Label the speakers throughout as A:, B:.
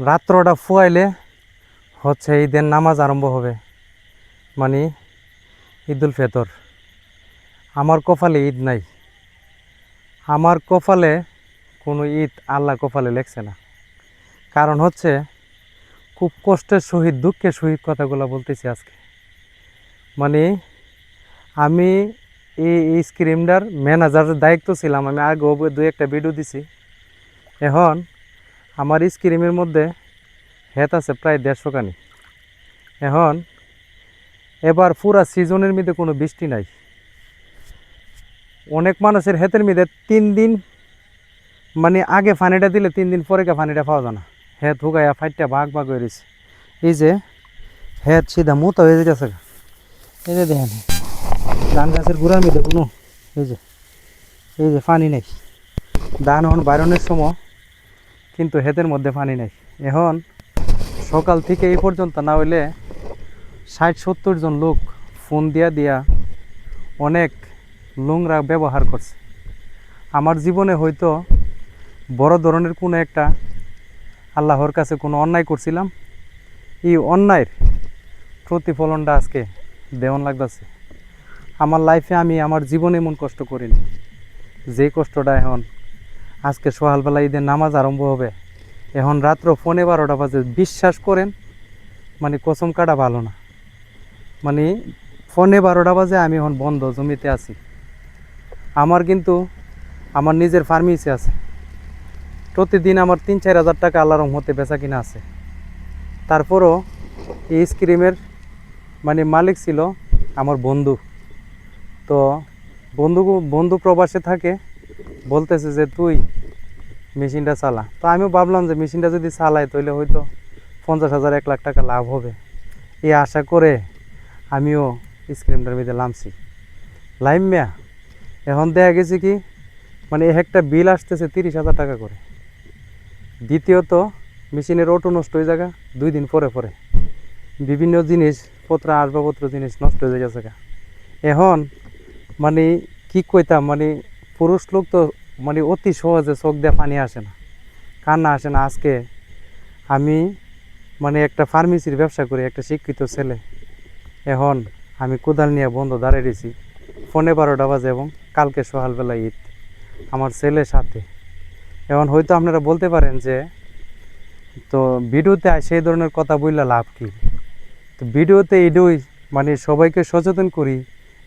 A: রাত্রটা ফুয়াইলে হচ্ছে ঈদের নামাজ আরম্ভ হবে। মানে ঈদুল ফেতর। আমার কপালে ঈদ নাই। আমার কপালে কোনো ঈদ আল্লাহ কপালে লেখছে না। কারণ হচ্ছে খুব কষ্টের সহিত, দুঃখের সহিত কথাগুলো বলতেছি আজকে। মানে আমি এই স্ক্রিমটার ম্যানেজারের দায়িত্ব ছিলাম। আমি আগেও দু একটা ভিডিও দিছি। এখন আমার স্ক্রিমের মধ্যে হেত আছে প্রায় দেড়শো কানি এখন এবার পুরা সিজনের মধ্যে কোনো বৃষ্টি নাই। অনেক মানুষের হেতের মধ্যে তিন দিন মানে আগে পানিটা দিলে তিন দিন পরে কে পানিটা পাওয়া যায় না। হেত হুগাইয়া ফাইটটা ভাগ ভাগ হয়ে রয়েছে। এই যে হেত সিধা মুতা হয়ে যেতেছে এই যে দেখেন, ধান গাছের গুড়ার মধ্যে কোনো, এই যে এই যে পানি নেই। ধান এখন বাইরনের সময় কিন্তু হেতের মধ্যে পানি নেই। এখন সকাল থেকে এই পর্যন্ত না হইলে ষাট, সত্তর জন লোক ফোন দিয়া দিয়া অনেক নোংরা ব্যবহার করছে। আমার জীবনে হয়তো বড় ধরনের কোনো একটা আল্লাহর কাছে কোনো অন্যায় করছিলাম। এই অন্যায়ের প্রতিফলনটা আজকে দেওয়ান লাগতেছে। আমার লাইফে আমি আমার জীবনে এমন কষ্ট করিনি। যে কষ্টটা এখন আজকে সকালবেলা ঈদের নামাজ আরম্ভ হবে। এখন রাত্র পৌনে বারোটা বাজে। বিশ্বাস করেন মানে কসম কাটা ভালো না। মানে পৌনে বারোটা বাজে আমি এখন বন্ধ জমিতে আছি। আমার কিন্তু আমার নিজের ফার্মেসি আছে। প্রতিদিন আমার তিন চার হাজার টাকা আল্লাহ হতে বেচা কিনা আছে। তারপরও এই স্ক্রিমের মানে মালিক ছিল আমার বন্ধু। তো বন্ধু বন্ধু প্রবাসে থাকে বলতেছে যে তুই মেশিনটা চালা। তো আমিও ভাবলাম যে মেশিনটা যদি চালাই তাহলে হয়তো পঞ্চাশ হাজার, এক লাখ টাকা লাভ হবে। এই আশা করে আমিও স্ক্রিনটার মধ্যে নামছি। লাইম মেয়া, এখন দেখা গেছে কি মানে এক একটা বিল আসতেছে তিরিশ হাজার টাকা করে। দ্বিতীয়ত, মেশিনের অটো নষ্ট হয়ে যাগা, দুই দিন পরে পরে। বিভিন্ন জিনিস পত্র, আসবাবপত্র জিনিস নষ্ট হয়ে গেছে। এখন মানে কি কইতাম মানে পুরুষ লোক তো মানে অতি সহজে চোখ দিয়ে পানি আসে না, কান্না আসে না। আজকে আমি মানে একটা ফার্মেসির ব্যবসা করি, একটা শিক্ষিত ছেলে। এখন আমি কোদাল নিয়ে বন্ধ দাঁড়িয়ে রয়েছি, ফোনে বারোটা বাজে এবং কালকে সকালবেলা ঈদ, আমার ছেলের সাথে। এখন হয়তো আপনারা বলতে পারেন যে, তো ভিডিওতে সেই ধরনের কথা বললে লাভ কি? তো ভিডিওতে এডুই মানে সবাইকে সচেতন করি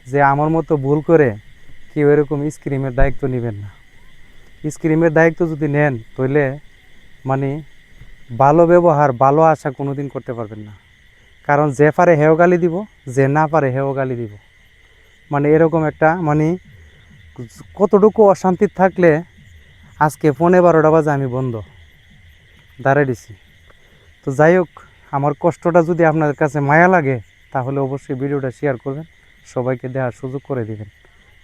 A: যে আমার মতো ভুল করে কেউ এরকম স্ক্রিমের দায়িত্ব নেবেন না। স্ক্রিমের দায়িত্ব যদি নেন, তাহলে মানে ভালো ব্যবহার, ভালো আশা কোনো দিন করতে পারবেন না। কারণ যে পারে হেও গালি দিব, যে না পারে হেও গালি দিব। মানে এরকম একটা মানে কতটুকু অশান্তি থাকলে আজকে পনেরো বারোটা বাজে আমি বন্ধ। দাঁড়িয়ে দিছি। তো যাই হোক, আমার কষ্টটা যদি আপনাদের কাছে মায়া লাগে, তাহলে অবশ্যই ভিডিওটা শেয়ার করবেন। সবাইকে দেওয়ার সুযোগ করে দিবেন।